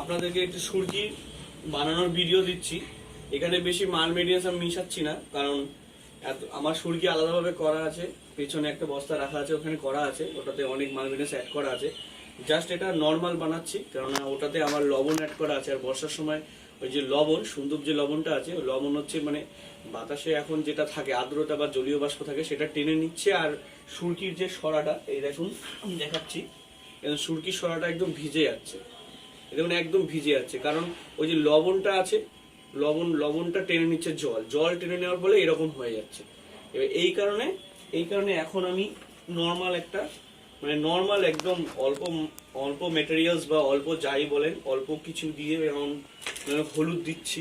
আপনাদেরকে একটু সুরকি বানানোর ভিডিও দিচ্ছি। এখানে বেশি মাল মেডিয়াস আমি মিশাচ্ছি না, কারণ এত, আমার সুরকি আলাদাভাবে করা আছে। পেছনে একটা বস্তা রাখা আছে, ওখানে করা আছে। ওটাতে অনেক মাল মেডিয়াস অ্যাড করা আছে। জাস্ট এটা নর্মাল বানাচ্ছি, কেননা ওটাতে আমার লবণ অ্যাড করা আছে। আর বর্ষার সময় ওই যে লবণ, সুন্দর যে লবণটা আছে, ওই লবণ হচ্ছে মানে বাতাসে এখন যেটা থাকে, আর্দ্রতা বা জলীয় বাষ্প থাকে, সেটা টেনে নিচ্ছে। আর সুরকির যে সরাটা, এই দেখুন আমি দেখাচ্ছি সুরকির সরাটা একদম ভিজে যাচ্ছে। দেখুন একদম ভিজে যাচ্ছে। কারণ ওই যে লবণটা আছে, লবণ, লবণটা টেনে নিচ্ছে জল। জল টেনে নেওয়ার ফলে এরকম হয়ে যাচ্ছে। এবার এই কারণে এই কারণে এখন আমি নর্মাল একটা মানে নর্মাল একদম অল্প অল্প মেটেরিয়ালস বা অল্প যাই বলেন, অল্প কিছু দিয়ে যেমন যেমন হলুদ দিচ্ছি।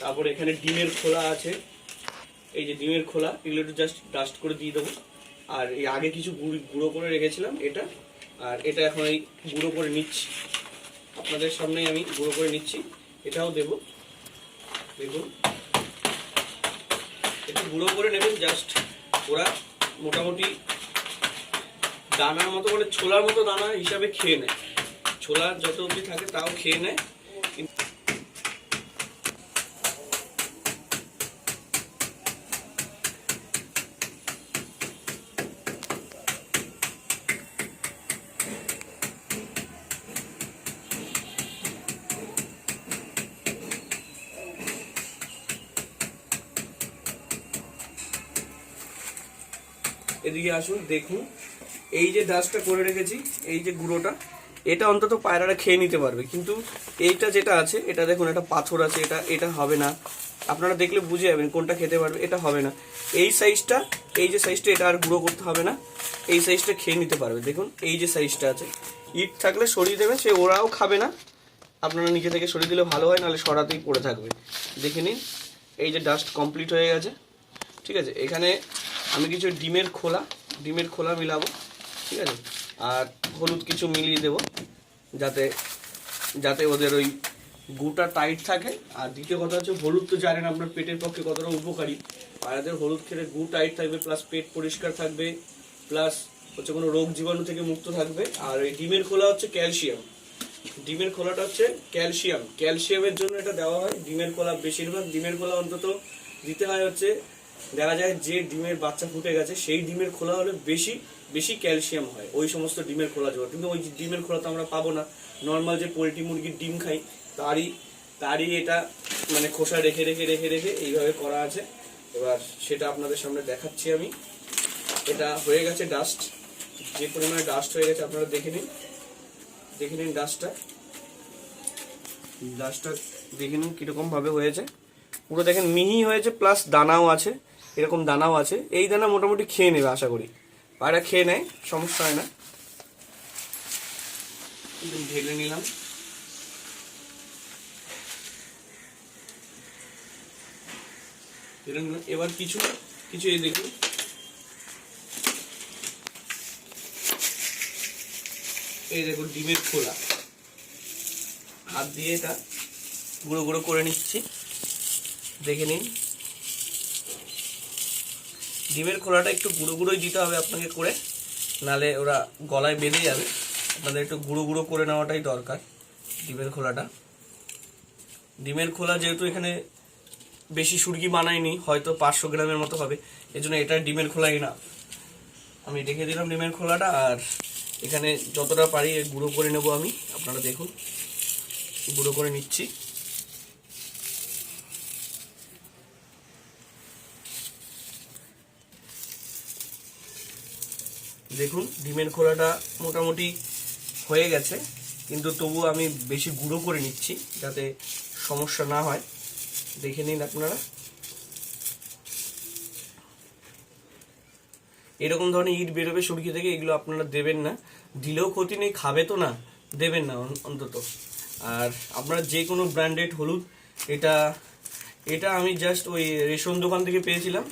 তারপর এখানে ডিমের খোলা আছে। এই যে ডিমের খোলা, এগুলো একটু জাস্ট ডাস্ট করে দিয়ে দেবো। আর এই আগে কিছু গুঁড়ো করে রেখেছিলাম এটা। আর এটা এখন এই গুঁড়ো করে নিচ্ছি। আপনাদের সামনেই আমি গুঁড়ো করে নিচ্ছি। এটাও দেব। দেখুন। একটু গুঁড়ো করে নেবেন, জাস্ট ওরা মোটামুটি দানার মতো মানে ছোলার মতো দানা হিসাবে খেয়ে নেয়। ছোলা যত অবধি থাকে তাও খেয়ে নেয় কিন্তু এদিকে আসুন, দেখুন। এই যে ডাস্টটা করে রেখেছি, এই যে গুঁড়োটা, এটা অন্তত পায়রারা খেয়ে নিতে পারবে। কিন্তু এইটা যেটা আছে, এটা দেখুন এটা পাথর আছে, এটা এটা হবে না। আপনারা দেখলে বুঝে যাবেন কোনটা খেতে পারবে, এটা হবে না। এই সাইজটা এই যে সাইজটা এটা আর গুঁড়ো করতে হবে না। এই সাইজটা খেয়ে নিতে পারবে। দেখুন, এই যে সাইজটা আছে। ইট থাকলে সরিয়ে দেবেন সে ওরাও খাবে না। আপনারা নিজে থেকে সরিয়ে দিলে ভালো হয়, নাহলে সরাতেই পড়ে থাকবে। দেখে নিন, এই যে ডাস্ট কমপ্লিট হয়ে গেছে। ঠিক আছে, এখানে আমি কিছু ডিমের খোলা ডিমের খোলা মিলাবো, ঠিক আছে? আর হলুদ কিছু মিলিয়ে দেবো, যাতে যাতে ওদের ওই গুটা টাইট থাকে। আর দ্বিতীয় কথা হচ্ছে, হলুদ তো জানেন আপনার পেটের পক্ষে কতটা উপকারী। পায়রাদের হলুদ খেলে গু টাইট থাকবে প্লাস পেট পরিষ্কার থাকবে প্লাস হচ্ছে কোনো রোগ জীবাণু থেকে মুক্ত থাকবে। আর এই ডিমের খোলা হচ্ছে ক্যালসিয়াম। ডিমের খোলাটা হচ্ছে ক্যালসিয়াম। ক্যালসিয়ামের জন্য এটা দেওয়া হয়। ডিমের খোলা, বেশিরভাগ ডিমের খোলা অন্তত দিতে হয় হচ্ছে দেখা যায় যে ডিমের বাচ্চা ফুটে গেছে, সেই ডিমের খোলা হলে বেশি বেশি ক্যালসিয়াম হয়। ওই সমস্ত ডিমের খোলা জোগাড় কিন্তু ওই ডিমের খোলা তো আমরা পাবো না। নর্মাল যে পোলট্রি মুরগির ডিম খাই, তারই তারই এটা মানে খোসা রেখে রেখে রেখে রেখে এইভাবে করা আছে। এবার সেটা আপনাদের সামনে দেখাচ্ছি আমি। এটা হয়ে গেছে ডাস্ট যে পরিমাণে ডাস্ট হয়ে গেছে, আপনারা দেখে নিন। দেখে নিন ডাস্টটা ডাস্টটা দেখে নিন কীরকমভাবে হয়েছে। পুরো দেখেন মিহি হয়েছে প্লাস দানাও আছে। এরকম দানাও আছে। এই দানা মোটামুটি খেয়ে নেবে, আশা করি। পায়রা খেয়ে নেয়, সমস্যা হয় না। ঢেলে নিলাম। এবার কিছু কিছু এই দেখুন। এই দেখুন, ডিমের খোলা। হাত দিয়ে এটা গুঁড়ো গুঁড়ো করে নিচ্ছি। দেখে নিন। ডিমের খোলাটা একটু গুঁড়ো গুঁড়োই দিতে হবে আপনাকে করে। নালে ওরা গলায় বেঁধে যাবে। আপনাদের একটু গুঁড়ো গুঁড়ো করে নেওয়াটাই দরকার ডিমের খোলাটা। ডিমের খোলা যেহেতু এখানে বেশি সুরগি বানাইনি হয়তো পাঁচশো গ্রামের মতো হবে। এজন্য এটা ডিমের খোলাই না। আমি রেখে দিলাম ডিমের খোলাটা, আর এখানে যতটা পারি গুঁড়ো করে নেব আমি। আপনারা দেখুন, গুঁড়ো করে নিচ্ছি। দেখুন, ডিমের খোলাটা মোটামুটি হয়ে গেছে, কিন্তু তবু আমি বেশি গুঁড়ো করে নিচ্ছি যাতে সমস্যা না হয়। দেখে নিন আপনারা। এরকম ধরনের ইট বেরোবে সুরকি থেকে, এগুলো আপনারা দেবেন না। দিলেও ক্ষতি নেই, খাবে তো না, দেবেন না অন- অন্তত। আর আপনারা যে কোনো ব্র্যান্ডেড হলুদ, এটা এটা আমি জাস্ট ওই রেশন দোকান থেকে পেয়েছিলাম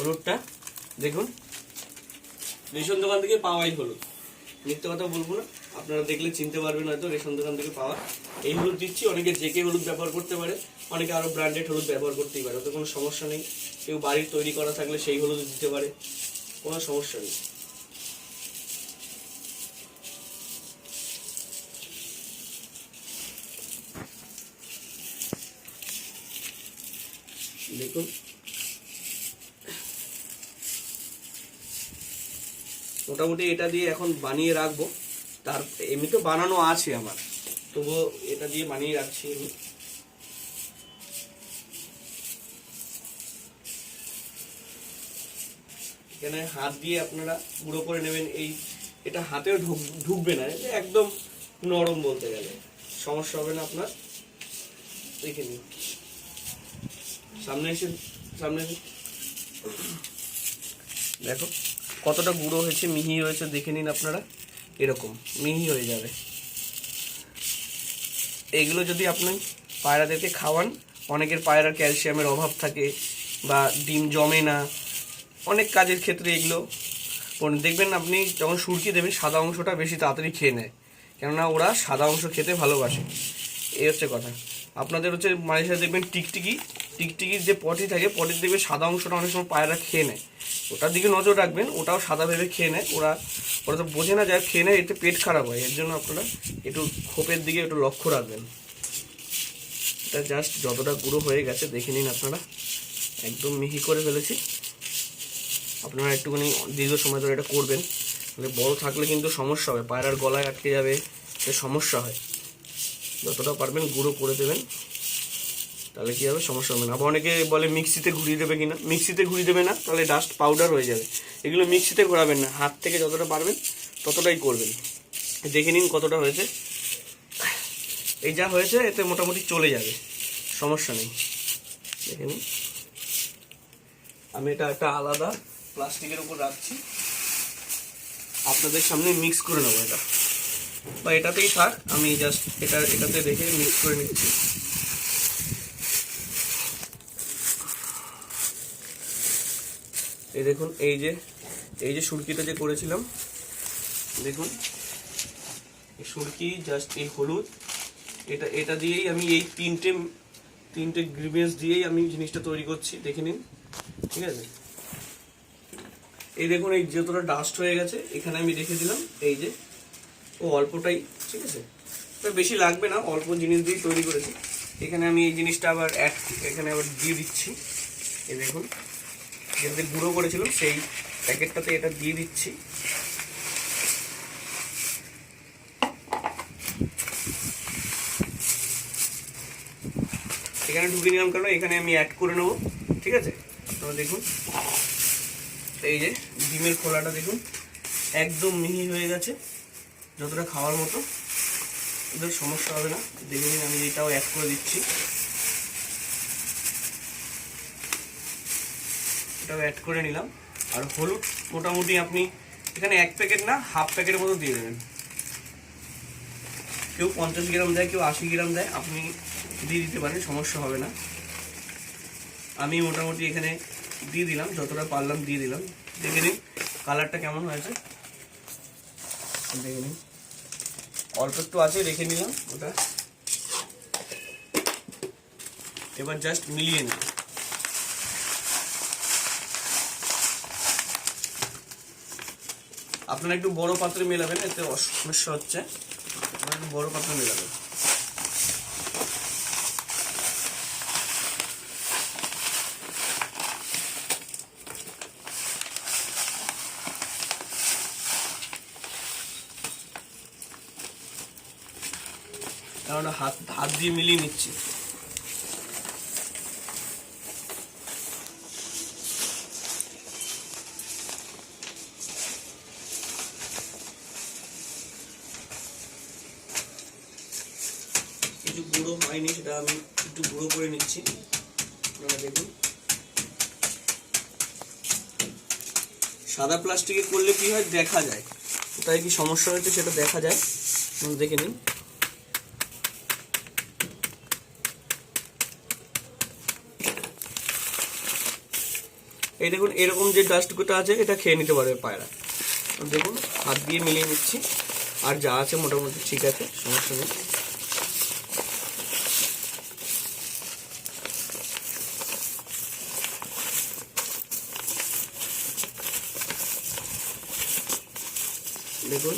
হলুদটা। দেখুন। রেশন দোকান থেকে পাওয়াই হলুদ মিথ্যে কথা বলব না। আপনারা দেখলে চিনতে পারবেন হয়তো রেশন দোকান থেকে পাওয়া। এই হলুদ দিচ্ছি। অনেকে জেকে হলুদ ব্যবহার করতে পারে। অনেকে আরও ব্র্যান্ডেড হলুদ ব্যবহার করতেই পারে। ওতে কোনো সমস্যা নেই। কেউ বাড়ির তৈরি করা থাকলে সেই হলুদ দিতে পারে। কোনো সমস্যা নেই। দেখুন। মোটামুটি এটা দিয়ে এখন বানিয়ে রাখব। তার এমনি তো বানানো আছে আমার। তবুও এটা দিয়ে বানিয়ে রাখছি আমি। এখানে হাত দিয়ে আপনারা গুঁড়ো করে নেবেন। এই এটা ঢুক ঢুকবে না। একদম নরম বলতে গেলে। সমস্যা হবে না আপনার। দেখে নিন। সামনে এসে সামনে এসে দেখো। কতটা গুঁড়ো হয়েছে, মিহি হয়েছে দেখে নিন আপনারা। এরকম, মিহি হয়ে যাবে। এগুলো যদি আপনি পায়রাদেরকে খাওয়ান, অনেকের পায়রার ক্যালসিয়ামের অভাব থাকে বা ডিম জমে না। অনেক কাজের ক্ষেত্রে এগুলো দেখবেন আপনি যখন সুরকি দেবেন, সাদা অংশটা বেশি তাড়াতাড়ি খেয়ে নেয়। কেননা ওরা সাদা অংশ খেতে ভালোবাসে। এই হচ্ছে কথা। আপনাদের হচ্ছে মাঝে সাথে দেখবেন টিকটিকি টিকটিকির যে পটি থাকে, পটির দেখবে সাদা অংশটা অনেক সময় পায়রা খেয়ে নেয়। ওটার দিকে নজর রাখবেন, ওটাও সাদা ভেবে খেয়ে নেয়। ওরা ওরা তো বোঝে না যা খেয়ে নেয়, এতে পেট খারাপ হয়। এর জন্য আপনারা একটু খোপের দিকে একটু লক্ষ্য রাখবেন। এটা জাস্ট যতটা গুঁড়ো হয়ে গেছে, দেখে নিন আপনারা। একদম মিহি করে ফেলেছি। আপনারা একটুখানি দীর্ঘ সময় ধরে এটা করবেন। তাহলে বড় থাকলে কিন্তু সমস্যা হবে পায়রার গলায় আটকে যাবে সমস্যা হয়। যতটা পারবেন গুঁড়ো করে দেবেন। তাহলে কী হবে? সমস্যা হবে না। আবার অনেকে বলে মিক্সিতে ঘুরিয়ে দেবে কিনা। মিক্সিতে ঘুরিয়ে দেবে না, তাহলে ডাস্ট পাউডার হয়ে যাবে। এগুলো মিক্সিতে ঘোরাবেন না। হাত থেকে যতটা পারবেন, ততটাই করবেন। দেখে নিন কতটা হয়েছে। এই যা হয়েছে, এতে মোটামুটি চলে যাবে। সমস্যা নেই। দেখে নিন। আমি এটা একটা আলাদা প্লাস্টিকের উপর রাখছি। আপনাদের সামনে মিক্স করে নেব এটা। বা এটাতেই থাক, আমি জাস্ট এটা, এটাতে রেখে মিক্স করে নিচ্ছি। এই দেখুন, এই যে এই যে সুরকিটা যে করেছিলাম, দেখুন, এই সুরকি জাস্ট এই হলুদ, এটা এটা দিয়েই আমি এই তিনটে তিনটে গ্রিভেন্স দিয়েই আমি জিনিসটা তৈরি করছি, দেখে নিন, ঠিক আছে? এই দেখুন, এই যতটা ডাস্ট হয়ে গেছে, এখানে আমি রেখে দিলাম, এই যে, ও অল্পটাই, ঠিক আছে? বেশি লাগবে না, অল্প জিনিস দিয়েই তৈরি করেছি। এখানে আমি এই জিনিসটা আবার অ্যাড এখানে আবার দিয়ে দিচ্ছি, এই দেখুন। যেটাতে গুঁড়ো করেছিলাম সেই প্যাকেটটাতে এটা দিয়ে দিচ্ছি। এখানে ঢুকে নিলাম কেন? এখানে আমি অ্যাড করে নেব, ঠিক আছে? আপনারা দেখুন, এই যে ডিমের খোলাটা দেখুন, একদম মিহি হয়ে গেছে, যতটা খাওয়ার মতো। সমস্যা হবে না। দেখে নিন আমি এটাও অ্যাড করে দিচ্ছি। এটাও অ্যাড করে নিলাম। আর হলুদ মোটামুটি আপনি এখানে এক প্যাকেট না হাফ প্যাকেটের মতো দিয়ে দেবেন। কেউ পঞ্চাশ গ্রাম দেয়, কেউ আশি গ্রাম দেয়, আপনি দিয়ে দিতে পারেন, সমস্যা হবে না। আমি মোটামুটি এখানে দিয়ে দিলাম, যতটা পারলাম দিয়ে দিলাম। দেখে নিন কালারটা কেমন হয়েছে। দেখে নিন। অল্প একটু আছে, রেখে নিলাম ওটা। এবার জাস্ট মিলিয়ে নিন। আপনারা একটু বড় পাত্রে মেলাবেন, এতে সমস্যা হচ্ছে। একটু বড় পাত্রে মেলাবেন। কারণ হাত হাত দিয়ে মিলিয়ে নিচ্ছি। কিছু গুঁড়ো হয়নি, সেটা আমি একটু গুঁড়ো করে নিচ্ছি। আপনারা দেখুন। সাদা প্লাস্টিকে করলে কি হয়? দেখা যায়। কোথায় কি সমস্যা হয়েছে সেটা দেখা যায়। দেখে নিন। এই দেখুন, এরকম যে ডাস্টগুলো আছে, এটা খেয়ে নিতে পারবে পায়রা। দেখুন, হাত দিয়ে মিলিয়ে নিচ্ছি। আর যা আছে মোটামুটি ঠিক আছে, সমস্যা নেই। দেখুন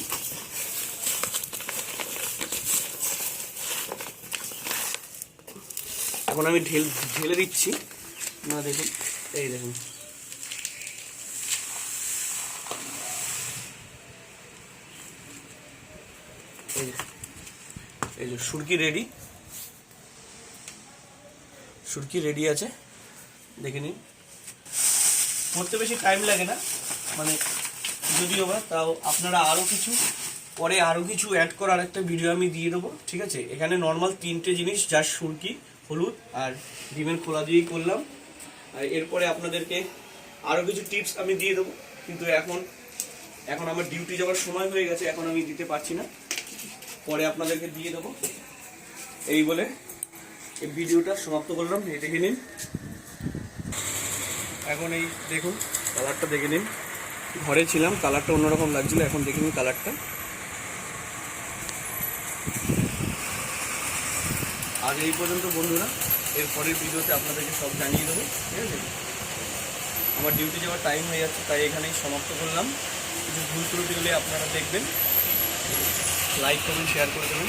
এখন আমি ঢেল, ঢেলে দিচ্ছি। না দেখুন, এই দেখুন। এই যে সুরকি রেডি সুরকি রেডি আছে। দেখে নিন। করতে বেশি টাইম লাগে না। মানে যদিও বা, তাও আপনারা আরও কিছু, পরে আরও কিছু অ্যাড করার একটা ভিডিও আমি দিয়ে দেবো, ঠিক আছে? এখানে নর্মাল তিনটে জিনিস যা সুরকি, হলুদ আর ডিমের খোলা দিয়েই করলাম। আর এরপরে আপনাদেরকে আরও কিছু টিপস আমি দিয়ে দেবো, কিন্তু এখন এখন আমার ডিউটি যাওয়ার সময় হয়ে গেছে, এখন আমি দিতে পারছি না। পরে আপনাদেরকে দিয়ে দেবো। এই বলে এই ভিডিওটা সমাপ্ত করলাম এই দেখে নিন। এখন এই দেখুন কালারটা দেখে নিন। ঘরে ছিলাম কালারটা অন্যরকম লাগছিল, এখন দেখে নিন কালারটা আজ এই পর্যন্ত বন্ধুরা, এর পরের ভিডিওতে আপনাদেরকে সব জানিয়ে দেবো, ঠিক আছে? আমার ডিউটি যাওয়ার টাইম হয়ে যাচ্ছে, তাই এখানেই সমাপ্ত করলাম। কিছু ভুল ত্রুটি হলে আপনারা দেখবেন। লাইক করুন শেয়ার করে দেবেন।